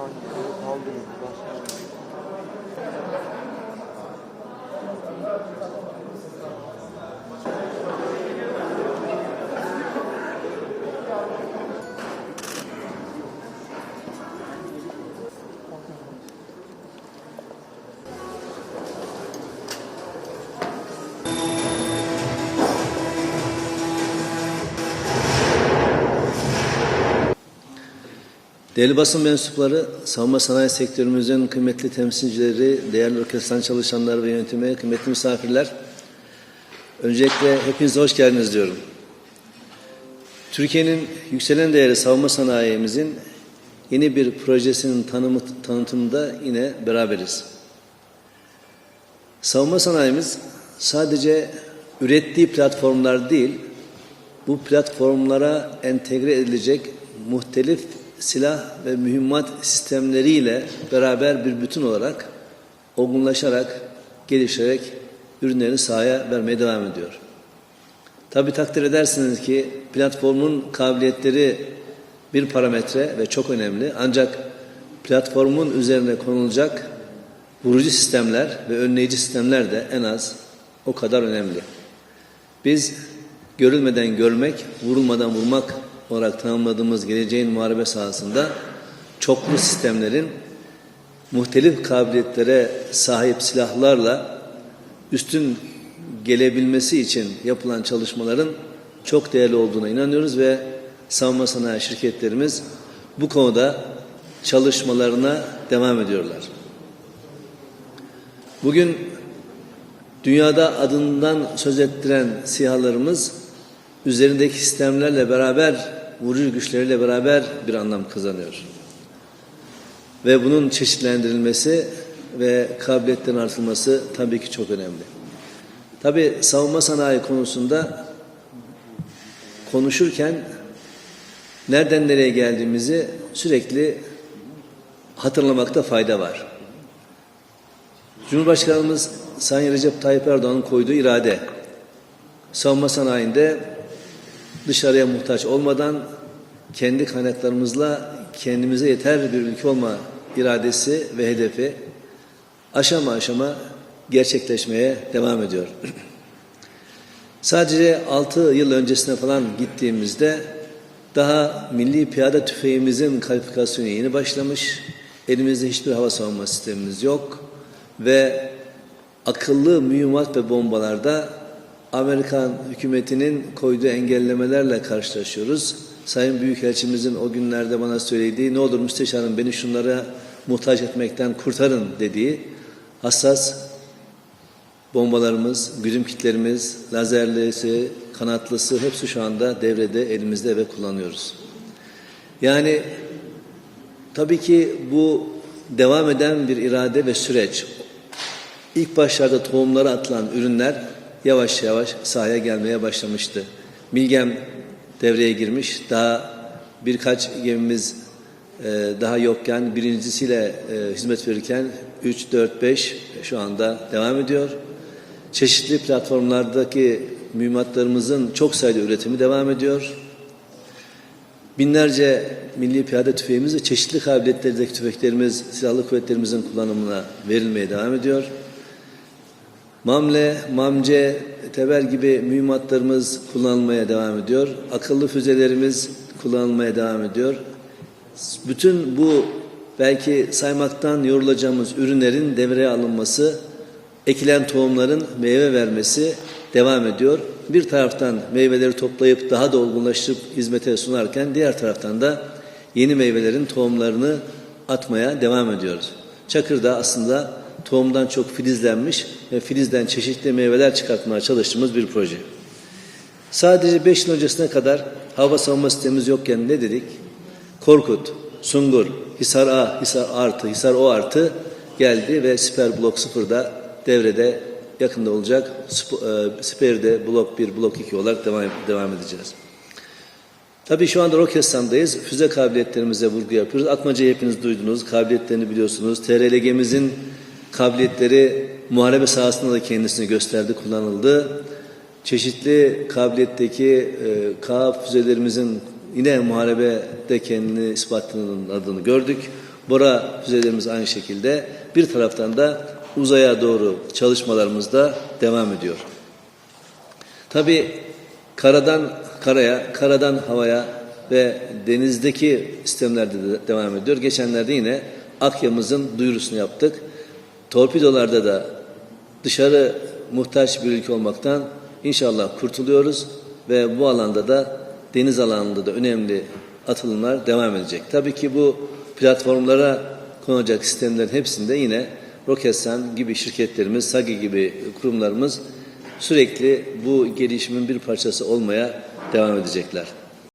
Kanki kaldırın. Başlayalım. Değerli basın mensupları, savunma sanayi sektörümüzün kıymetli temsilcileri, değerli orkestran çalışanları ve yönetimi, kıymetli misafirler. Öncelikle hepinize hoş geldiniz diyorum. Türkiye'nin yükselen değerli savunma sanayimizin yeni bir projesinin tanımı, tanıtımında yine beraberiz. Savunma sanayimiz sadece ürettiği platformlar değil, bu platformlara entegre edilecek muhtelif silah ve mühimmat sistemleriyle beraber bir bütün olarak olgunlaşarak, gelişerek ürünlerini sahaya vermeye devam ediyor. Tabi takdir edersiniz ki platformun kabiliyetleri bir parametre ve çok önemli. Ancak platformun üzerine konulacak vurucu sistemler ve önleyici sistemler de en az o kadar önemli. Biz görülmeden görmek, vurulmadan vurmak olarak tanımladığımız geleceğin muharebe sahasında çoklu sistemlerin muhtelif kabiliyetlere sahip silahlarla üstün gelebilmesi için yapılan çalışmaların çok değerli olduğuna inanıyoruz ve savunma sanayi şirketlerimiz bu konuda çalışmalarına devam ediyorlar. Bugün dünyada adından söz ettiren sihalarımız üzerindeki sistemlerle beraber, vurucu güçleriyle beraber bir anlam kazanıyor. Ve bunun çeşitlendirilmesi ve kabiliyetlerin artırılması tabii ki çok önemli. Tabii savunma sanayi konusunda konuşurken nereden nereye geldiğimizi sürekli hatırlamakta fayda var. Cumhurbaşkanımız Sayın Recep Tayyip Erdoğan'ın koyduğu irade, savunma sanayinde dışarıya muhtaç olmadan kendi kaynaklarımızla kendimize yeter bir ülke olma iradesi ve hedefi aşama aşama gerçekleşmeye devam ediyor. Sadece 6 yıl öncesine falan gittiğimizde daha milli piyade tüfeğimizin kalifikasyonu yeni başlamış. Elimizde hiçbir hava savunma sistemimiz yok ve akıllı mühimmat ve bombalarda Amerikan hükümetinin koyduğu engellemelerle karşılaşıyoruz. Sayın Büyükelçimizin o günlerde bana söylediği ne olur müsteşarım beni şunlara muhtaç etmekten kurtarın dediği hassas bombalarımız, güdüm kitlerimiz, lazerlisi, kanatlısı hepsi şu anda devrede elimizde ve kullanıyoruz. Yani tabii ki bu devam eden bir irade ve süreç. İlk başlarda tohumları atılan ürünler yavaş yavaş sahaya gelmeye başlamıştı. Milgem devreye girmiş. Daha birkaç gemimiz e, daha yokken birincisiyle e, hizmet verirken 3, 4, 5 şu anda devam ediyor. Çeşitli platformlardaki mühimmatlarımızın çok sayıda üretimi devam ediyor. Binlerce milli piyade tüfeğimiz ve çeşitli kabiliyetlerdeki tüfeklerimiz silahlı kuvvetlerimizin kullanımına verilmeye devam ediyor. Mamle, Mamce, Teber gibi mühimmatlarımız kullanılmaya devam ediyor. Akıllı füzelerimiz kullanılmaya devam ediyor. Bütün bu belki saymaktan yorulacağımız ürünlerin devreye alınması, ekilen tohumların meyve vermesi devam ediyor. Bir taraftan meyveleri toplayıp daha da olgunlaştırıp hizmete sunarken diğer taraftan da yeni meyvelerin tohumlarını atmaya devam ediyoruz. Çakır'da aslında tohumdan çok filizlenmiş ve filizden çeşitli meyveler çıkartmaya çalıştığımız bir proje. Sadece 5 yıl öncesine kadar hava savunma sistemimiz yokken ne dedik? Korkut, Sungur, Hisar A, Hisar artı, Hisar O artı geldi ve Siper Blok 0'da devrede yakında olacak. Siper'de Blok 1, Blok 2 olarak devam, devam edeceğiz. Tabii şu anda Roketsan'dayız. Füze kabiliyetlerimize vurgu yapıyoruz. Atmacayı hepiniz duydunuz. Kabiliyetlerini biliyorsunuz. TRLG'mizin kabiliyetleri muharebe sahasında da kendisini gösterdi, kullanıldı. Çeşitli kabiliyetteki e, K füzelerimizin yine muharebede kendini ispatladığını gördük. Bora füzelerimiz aynı şekilde. Bir taraftan da uzaya doğru çalışmalarımız da devam ediyor. Tabii karadan karaya, karadan havaya ve denizdeki sistemlerde de devam ediyor. Geçenlerde yine Akya'mızın duyurusunu yaptık. Torpidolarda da dışarı muhtaç bir ülke olmaktan inşallah kurtuluyoruz ve bu alanda da deniz alanında da önemli atılımlar devam edecek. Tabii ki bu platformlara konacak sistemlerin hepsinde yine Roketsan gibi şirketlerimiz, SAGI gibi kurumlarımız sürekli bu gelişimin bir parçası olmaya devam edecekler.